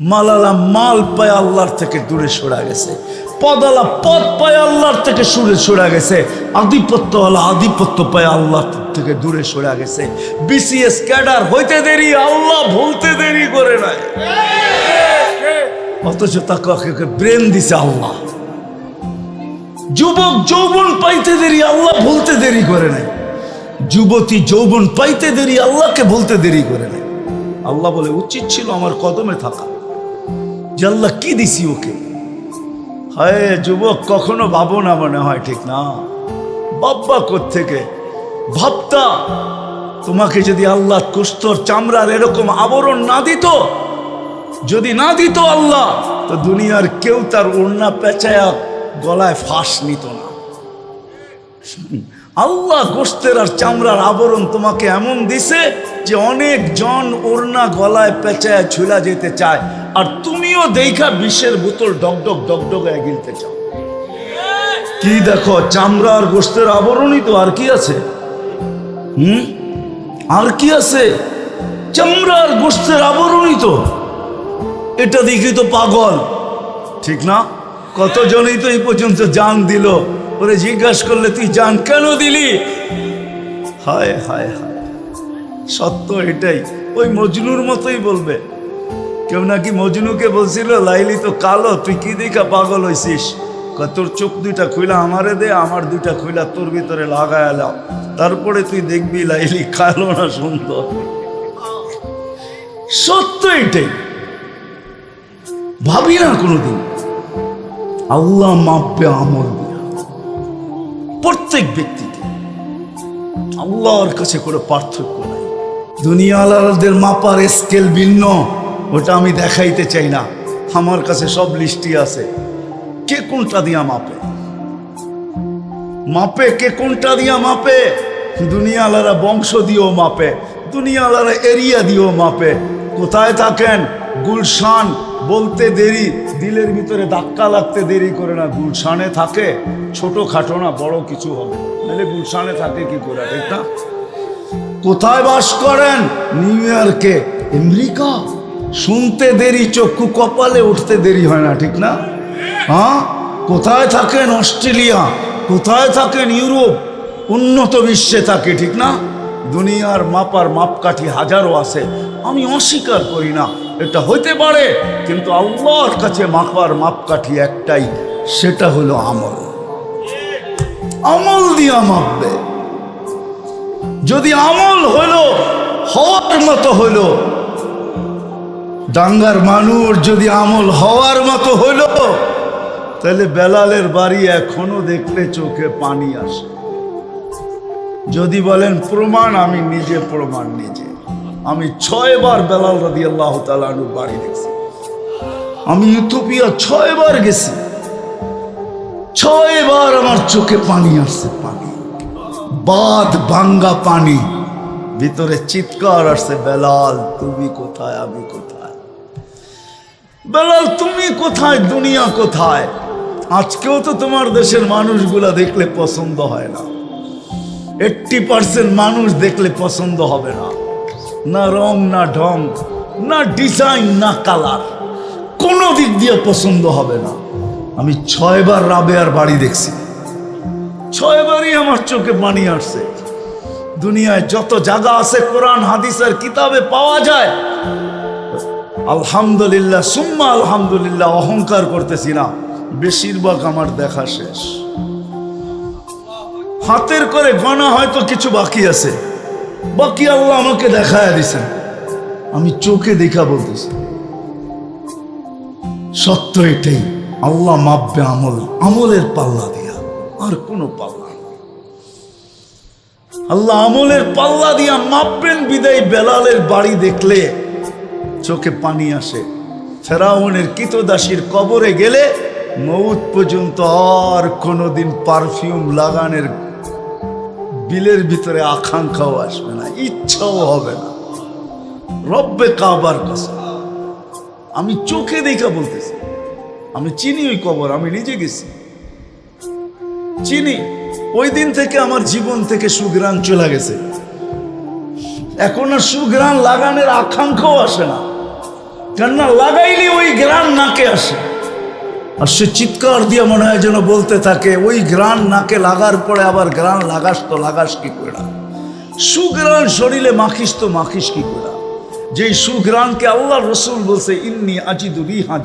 মালালা মাল পায় আল্লাহর থেকে দূরে সরা গেছে। পদালা পদ পায় আল্লাহর থেকে সুরে সরা গেছে। আধিপত্য আধিপত্যওয়ালা আধিপত্য পায় আল্লাহ থেকে দূরে সরা গেছে। বিসিএস ক্যাডার হইতে দেরি, আল্লাহ ভুলতে দেরি করে নাই। অথচ তাকে ব্রেন দিছে আল্লাহ। যুবক যৌবন পাইতে দেরি, আল্লাহ ভুলতে দেরি করে নাই। যুবতী যৌবন পাইতে দেরি, আল্লাহকে বলতে দেরি করে নাই। আল্লাহ বলে, উচিত ছিল আমার কদমে থাকা। আল্লাহ কি দিছি ওকে? হায়, যুবক, কখনো ভাবো না মনে হয়, ঠিক না? বাব্বা থেকে ভাবতা, তোমাকে যদি আল্লাহ কুস্তর চামড়ার এরকম আবরণ না দিত, যদি না দিত আল্লাহ, তো দুনিয়ার কেউ তার ওড়না পেঁচায়া গলায় ফাঁস নিত না। আল্লাহ গোস্তের আর চামড়ার আবরণ তোমাকে এমন দিছে যে অনেক জন ওড়না গলায় পেঁচায় ঝুলা যেতে চায়। আর তুমিও দেখা বিষের বোতল ডগডগ ডগডগায় গিলতে চাও। কি দেখো, চামড়া আর গোস্তের আবরণই তো আর কি আছে? হুম? আর কি আছে? চামড়া আর গোস্তের আবরণই তো। এটা দেখি তো পাগল। ঠিক না? কতজনই তো এই পর্যন্ত জান দিল। ওরে জিজ্ঞাসা করলে তুই জান কেন দিলি? হায় হায় হায়। সত্য এটাই। ওই মজনুর মতোই বলবে। কেউ নাকি মজনুকে বলছিল লাইলি তো কালো তুই কি দেখা পাগল হইছিস? কয়, তোর চোখ দুইটা খুইলা আমারে দে আমার দুইটা খুইলা তোর ভিতরে লাগায় এলাম তারপরে তুই দেখবি লাইলি কালো না সুন্দর। সত্য এটাই। ভাবি না কোনোদিন। আল্লাহ মাপবে আমল। প্রত্যেক ব্যক্তিকে আল্লাহর কাছে কোনো পার্থক্য নাই। দুনিয়া আলাদের মাপার স্কেল ভিন্ন, ওটা আমি দেখাইতে চাই না। আমার কাছে সব লিস্টি আছে। কে কোনটা দিয়া মাপে? মাপে কে কোনটা দিয়া মাপে? দুনিয়ালারা বংশ দিয়েও মাপে দুনিয়ালারা এরিয়া দিয়েও মাপে। কোথায় থাকেন? গুলশান বলতে দেরি, দিলের ভিতরে ধাক্কা লাগতে দেরি করে না, গুলশানে থাকে ছোট খাটো না, বড় কিছু হবে। নাহলে গুলশানে থাকে কি করে ঠিক না কোথায় বাস করেন? নিউ ইয়র্কে। আমেরিকা? শুনতে দেরি, চক্ষু কপালে উঠতে দেরি হয় না, ঠিক না? হ্যাঁ? কোথায় থাকেন অস্ট্রেলিয়া? কোথায় থাকেন ইউরোপ? উন্নত বিশ্বে থাকে, ঠিক না? দুনিয়ার মাপার মাপকাঠি হাজারো আছে। আমি অস্বীকার করি না। এটা হইতে পারে, কিন্তু আল্লাহর কাছে মাপার মাপকাঠি একটাই, সেটা হলো আমল। আমল দিয়া মাপবে। যদি আমল হলো, হওয়ার মতো হলো ডাঙ্গার মানুষ যদি আমল হওয়ার মতো হলো, তাহলে বেলালের বাড়ি এখনও দেখলে চোখে পানি আসে। যদি বলেন, প্রমাণ আমি নিজে, প্রমাণ নিজে। আমি ছয়বার বেলাল রাদি আল্লাহ তালু বাড়ি দেখছি আমি ইউথোপিয়া ছয়বার গেছি। ছয়বার আমার চোখে পানি আসছে, পানি। বাদ, ভাঙ্গা পানি। ভিতরে চিৎকার আসছে, বেলাল, তুমি কোথায়, আমি কোথায়? বেলাল, তুমি কোথায়, দুনিয়া কোথায়? আজকেও তো তোমার দেশের মানুষগুলা দেখলে পছন্দ হয় না। এইটটি পার্সেন্ট মানুষ দেখলে পছন্দ হবে না। না রং, না ঢং, না ডিজাইন, না কালার। কোনো দিক দিয়ে পছন্দ হবে না। আমি ছয়বার রাবেয়ার বাড়ি দেখছি। ছয়বারই আমার চোখে পানি আসছে। দুনিয়ায় যত জায়গা আছে, কোরআন হাদিসের কিতাবে পাওয়া যায়। আলহামদুলিল্লাহ, সুম্মা আলহামদুলিল্লাহ, অহংকার করতেছি না। বেশিরভাগ আমার দেখা শেষ। হাতের করে গণা হয়তো কিছু বাকি আছে। বাকি আল্লাহ আমাকে দেখায় দিছেন। আমি চোখে দেখা বলতেছি। সত্য এটাই, আল্লাহ মাপবে আমল, আমলের পাল্লা দিয়া, আর কোনো পাল্লা আল্লাহ আমলের পাল্লা দিয়া মাপবেন বিদায় বেলালের বাড়ি দেখলে, চোখে পানি আসে। ফেরাউনের কিতদাসীর কবরে গেলে, মৌত পর্যন্ত আর কোনোদিন পারফিউম লাগানের বিলের ভিতরে আকাঙ্ক্ষাও আসবে না, ইচ্ছাও হবে না। রব্বে কাবার কাছে আমি চোখে দেখা বলতেছি, আমি চিনি ওই কবর, আমি নিজে গেছি। চিনি, ওই দিন থেকে আমার জীবন থেকে সুগ্রাণ চলে গেছে। এখন আর সুগ্রাণ লাগানোর আকাঙ্ক্ষাও আসে না। কেননা লাগাইলে ওই গ্রান নাকে আসে। আর সে চিৎকার দিয়ে মনে হয় যেন বলতে থাকে, ওই গ্রান নাকে লাগার পরে আবার গ্রান লাগাস তো, লাগাস কি করে সুগ্রাণ শরীরে মাখিস তো, মাখিস কি করে যেই সুগ্রাণকে আল্লাহ রসুল বলছে, ইন্নি আজিদুরি হাজা